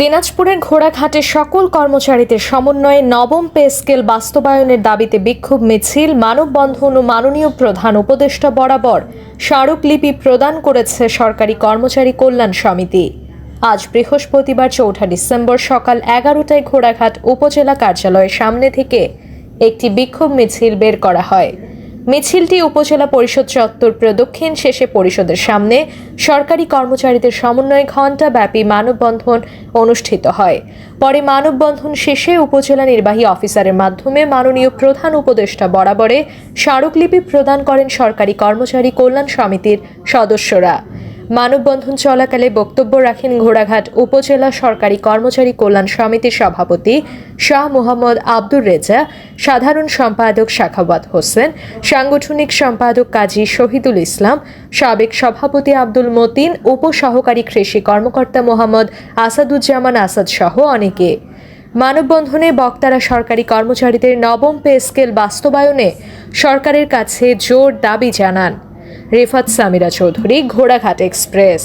দিনাজপুরের ঘোড়াঘাটে সকল কর্মচারীদের সমন্বয়ে নবম পে স্কেল বাস্তবায়নের দাবিতে বিক্ষোভ মিছিল, মানববন্ধন ও মাননীয় প্রধান উপদেষ্টা বরাবর স্মারকলিপি প্রদান করেছে সরকারি কর্মচারী কল্যাণ সমিতি। আজ বৃহস্পতিবার চৌঠা ডিসেম্বর সকাল এগারোটায় ঘোড়াঘাট উপজেলা কার্যালয়ের সামনে থেকে একটি বিক্ষোভ মিছিল বের করা হয়। মিছিলটি উপজেলা পরিষদ চত্বর প্রদক্ষিণ শেষে পরিষদের সামনে সরকারি কর্মচারীদের সমন্বয়ে ঘণ্টাব্যাপী মানববন্ধন অনুষ্ঠিত হয়। পরে মানববন্ধন শেষে উপজেলা নির্বাহী অফিসারের মাধ্যমে মাননীয় প্রধান উপদেষ্টা বরাবরে স্মারকলিপি প্রদান করেন সরকারি কর্মচারী কল্যাণ সমিতির সদস্যরা। মানববন্ধন চলাকালে বক্তব্য রাখেন ঘোড়াঘাট উপজেলা সরকারি কর্মচারী কল্যাণ সমিতির সভাপতি শাহ মোহাম্মদ আব্দুর রেজা, সাধারণ সম্পাদক শাখাওয়াত হোসেন, সাংগঠনিক সম্পাদক কাজী শহীদুল ইসলাম, সাবেক সভাপতি আব্দুল মতিন, উপসহকারী কৃষি কর্মকর্তা মোহাম্মদ আসাদুজ্জামান আসাদ সহ অনেকে। মানববন্ধনে বক্তারা সরকারি কর্মচারীদের নবম পে স্কেল বাস্তবায়নে সরকারের কাছে জোর দাবি জানান। রেফাত সামিরা চৌধুরী ঘোড়াঘাট এক্সপ্রেস।